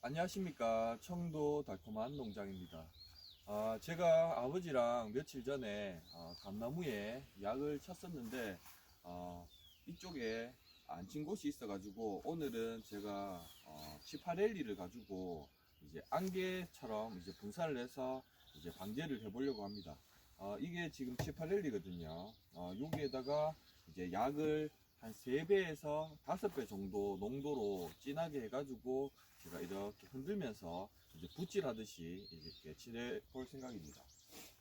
안녕하십니까 청도 달콤한 농장입니다. 아, 제가 아버지랑 며칠 전에 어, 감나무에 약을 쳤었는데 어, 이쪽에 안 친 곳이 있어 가지고 오늘은 제가 어, 치파렐리를 가지고 이제 안개처럼 이제 분사를 해서 이제 방제를 해 보려고 합니다. 어, 이게 지금 치파렐리거든요. 어, 여기에다가 이제 약을 한 3배에서 5배 정도 농도로 진하게 해가지고 제가 이렇게 흔들면서 이제 붓질하듯이 이렇게 칠해 볼 생각입니다.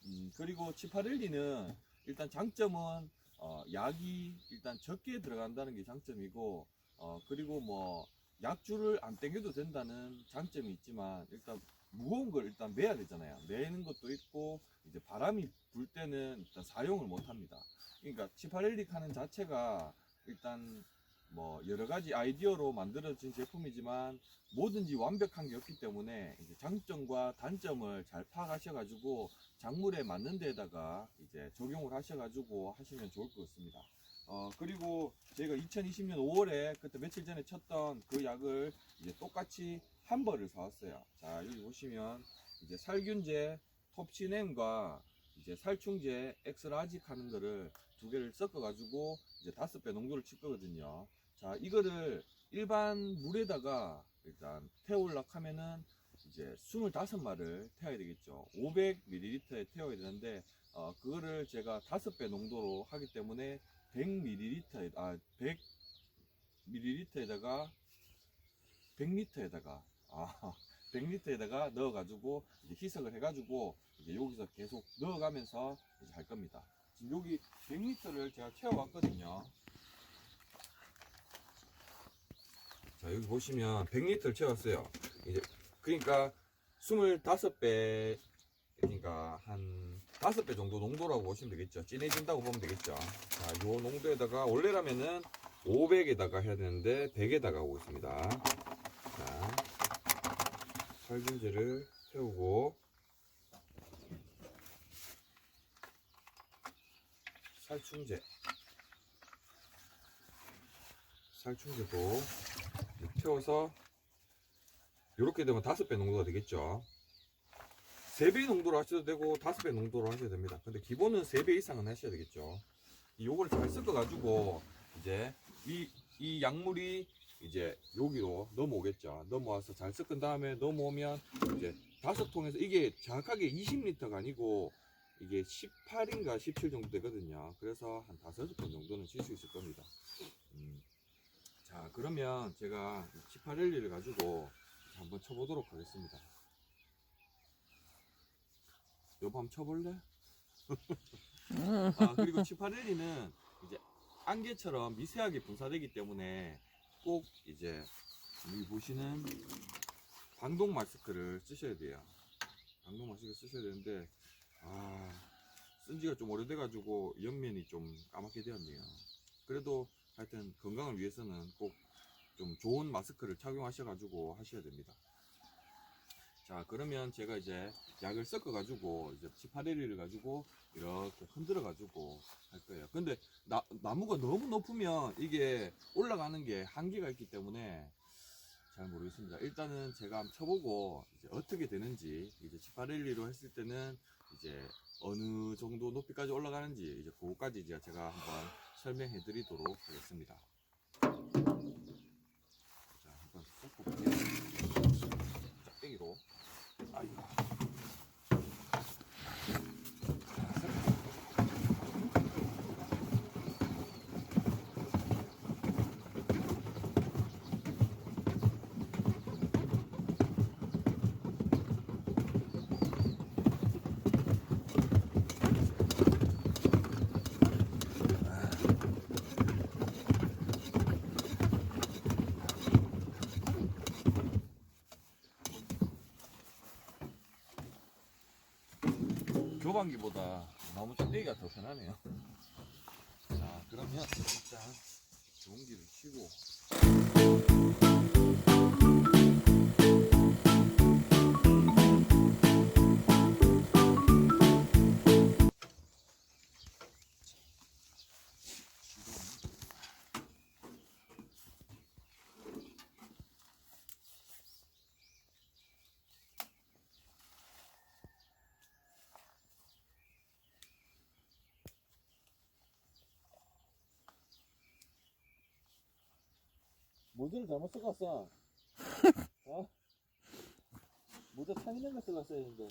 음, 그리고 치파렐리는 일단 장점은 어, 약이 일단 적게 들어간다는 게 장점이고 어, 그리고 뭐 약줄을 안 땡겨도 된다는 장점이 있지만 일단 무거운 걸 일단 매야 되잖아요. 매는 것도 있고 이제 바람이 불 때는 일단 사용을 못 합니다. 그러니까 치파렐리 칸은 자체가 일단 뭐 여러 가지 아이디어로 만들어진 제품이지만 뭐든지 완벽한 게 없기 때문에 이제 장점과 단점을 잘 파악하셔가지고 작물에 맞는 데다가 이제 적용을 하셔가지고 하시면 좋을 것 같습니다. 어 그리고 저희가 2020년 5월에 그때 며칠 전에 쳤던 그 약을 이제 똑같이 한 벌을 사왔어요. 자 여기 보시면 이제 살균제 톱치넴과 이제 살충제 엑스라직 하는 거를 두 개를 섞어가지고 이제 다섯 배 농도를 칠 거거든요. 자, 이거를 일반 물에다가 일단 태우려고 하면은 이제 25마를 태워야 되겠죠. 500ml에 태워야 되는데, 어, 그거를 제가 다섯 배 농도로 하기 때문에 100ml, 아, 100ml에다가 100리터에다가, 아, 100리터에다가 넣어가지고 희석을 해가지고 여기서 계속 넣어가면서 이제 할 겁니다. 지금 여기 100리터를 제가 채워왔거든요. 자 여기 보시면 100리터를 채웠어요. 이제 그러니까 25배 그러니까 한 5배 정도 농도라고 보시면 되겠죠. 진해진다고 보면 되겠죠. 자, 요 농도에다가 원래라면은 500에다가 해야 되는데 100에다가 하고 있습니다. 자, 살균제를 태우고 살충제 살충제도 태워서 이렇게 되면 다섯 배 농도가 되겠죠. 세 배 농도로 하셔도 되고 다섯 배 농도로 하셔도 됩니다. 근데 기본은 세 배 이상은 하셔야 되겠죠. 요걸 잘 섞어 가지고 이제 이, 이 약물이 이제 여기로 넘어오겠죠. 넘어와서 잘 섞은 다음에 넘어오면 이제 다섯 통에서 이게 정확하게 20리터가 아니고 이게 18인가 17 정도 되거든요. 그래서 한 다섯 번 정도는 칠 수 있을 겁니다. 음. 자, 그러면 제가 치파렐리를 가지고 한번 쳐보도록 하겠습니다. 한번 쳐볼래? 아, 그리고 치파렐리는 이제 안개처럼 미세하게 분사되기 때문에 꼭 이제 여기 보시는 방독 마스크를 쓰셔야 돼요. 방독 마스크 쓰셔야 되는데 아, 쓴 지가 좀 오래돼가지고 옆면이 좀 까맣게 되었네요. 그래도 하여튼 건강을 위해서는 꼭 좀 좋은 마스크를 착용하셔가지고 하셔야 됩니다. 자, 그러면 제가 이제 약을 섞어가지고 이제 치파레리를 가지고 이렇게 흔들어가지고 할 거예요. 근데 나, 나무가 너무 높으면 이게 올라가는 게 한계가 있기 때문에 잘 모르겠습니다. 일단은 제가 한번 쳐보고 이제 어떻게 되는지 이제 치파렐리로 했을 때는 이제 어느 정도 높이까지 올라가는지 이제 그거까지 이제 제가 한번 설명해 드리도록 하겠습니다. 자, 한번 섞어볼게요. 짝대기로. 아이고. 교반기보다 나무 짝대기가 더 편하네요. 자, 그러면 일단 전기를 켜고 모드를 잘못 써갔어. 어? 모드 타 있는 거 써갔어야 했는데.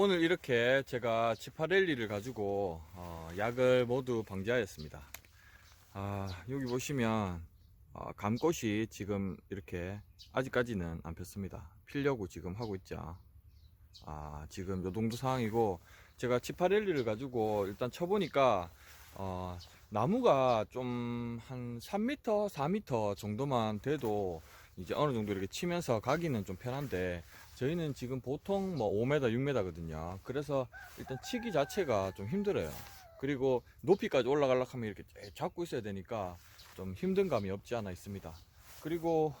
오늘 이렇게 제가 치파렐리를 가지고 어, 약을 모두 방지하였습니다. 아, 여기 보시면 어, 감꽃이 지금 이렇게 아직까지는 안 폈습니다. 피려고 지금 하고 있죠. 아, 지금 요 정도 상황이고 제가 치파렐리를 가지고 일단 쳐보니까 어, 나무가 좀 한 3m, 4m 정도만 돼도 이제 어느 정도 이렇게 치면서 가기는 좀 편한데 저희는 지금 보통 뭐 5m, 6m거든요. 그래서 일단 치기 자체가 좀 힘들어요. 그리고 높이까지 올라가려고 하면 이렇게 쫙 잡고 있어야 되니까 좀 힘든 감이 없지 않아 있습니다. 그리고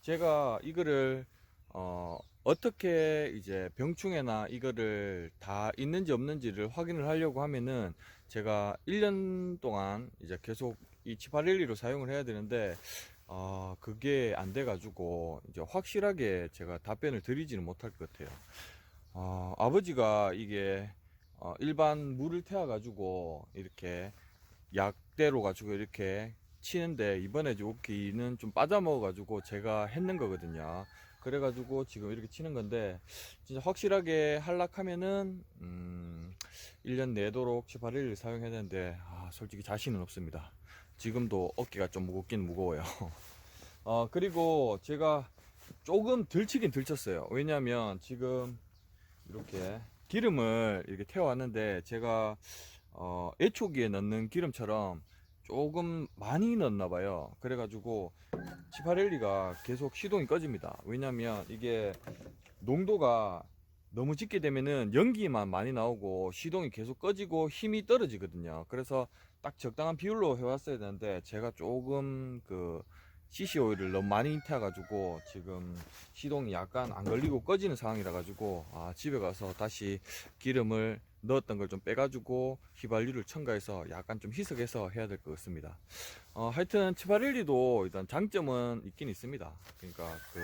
제가 이거를 어, 어떻게 이제 병충해나 이거를 다 있는지 없는지를 확인을 하려고 하면은 제가 1년 동안 이제 계속 이 치파렐리로 사용을 해야 되는데 어, 그게 안 돼가지고 이제 확실하게 제가 답변을 드리지는 못할 것 같아요. 어, 아버지가 이게 어, 일반 물을 태워가지고 이렇게 약대로 가지고 이렇게 치는데 이번에 여기는 좀 빠져먹어가지고 제가 했는 거거든요. 그래가지고 지금 이렇게 치는 건데 진짜 확실하게 할락하면은 음, 1년 내도록 치파렐리를 사용해야 되는데 아, 솔직히 자신은 없습니다. 지금도 어깨가 좀 무겁긴 무거워요. 어, 그리고 제가 조금 들치긴 들쳤어요. 왜냐면 지금 이렇게 기름을 이렇게 태워왔는데 제가 어, 애초기에 넣는 기름처럼 조금 많이 넣었나 봐요. 그래가지고 치파렐리가 계속 시동이 꺼집니다. 왜냐면 이게 농도가 너무 짙게 되면은 연기만 많이 나오고 시동이 계속 꺼지고 힘이 떨어지거든요. 그래서 딱 적당한 비율로 해왔어야 되는데 제가 조금 그 CC 오일을 너무 많이 태워가지고 지금 시동이 약간 안 걸리고 꺼지는 상황이라 가지고 아, 집에 가서 다시 기름을 넣었던 걸 좀 빼가지고 휘발유를 첨가해서 약간 좀 희석해서 해야 될 것 같습니다. 어, 하여튼 치바렐리도 일단 장점은 있긴 있습니다. 그러니까 그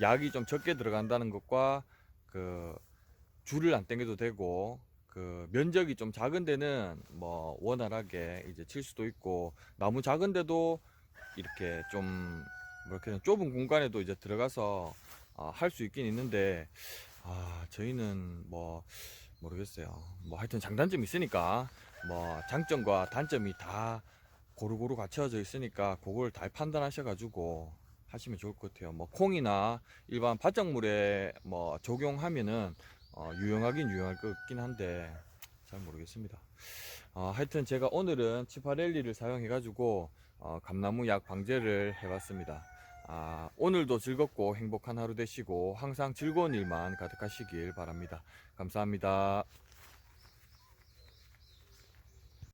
약이 좀 적게 들어간다는 것과 그 줄을 안 당겨도 되고 그 면적이 좀 작은 데는 뭐 원활하게 이제 칠 수도 있고 나무 작은 데도 이렇게 좀 뭐렇게 좁은 공간에도 이제 들어가서 아, 할수 있긴 있는데 아 저희는 뭐 모르겠어요. 뭐 하여튼 장단점이 있으니까 뭐 장점과 단점이 다 고루고루 갖춰져 있으니까 그걸 잘 판단하셔 가지고 하시면 좋을 것 같아요. 뭐 콩이나 일반 바짝물에 뭐 적용하면은 어, 유용하긴 유용할 것 같긴 한데 잘 모르겠습니다 어, 하여튼 제가 오늘은 치파렐리를 사용해 가지고 어, 감나무 약 방제를 해봤습니다. 아, 오늘도 즐겁고 행복한 하루 되시고 항상 즐거운 일만 가득하시길 바랍니다. 감사합니다.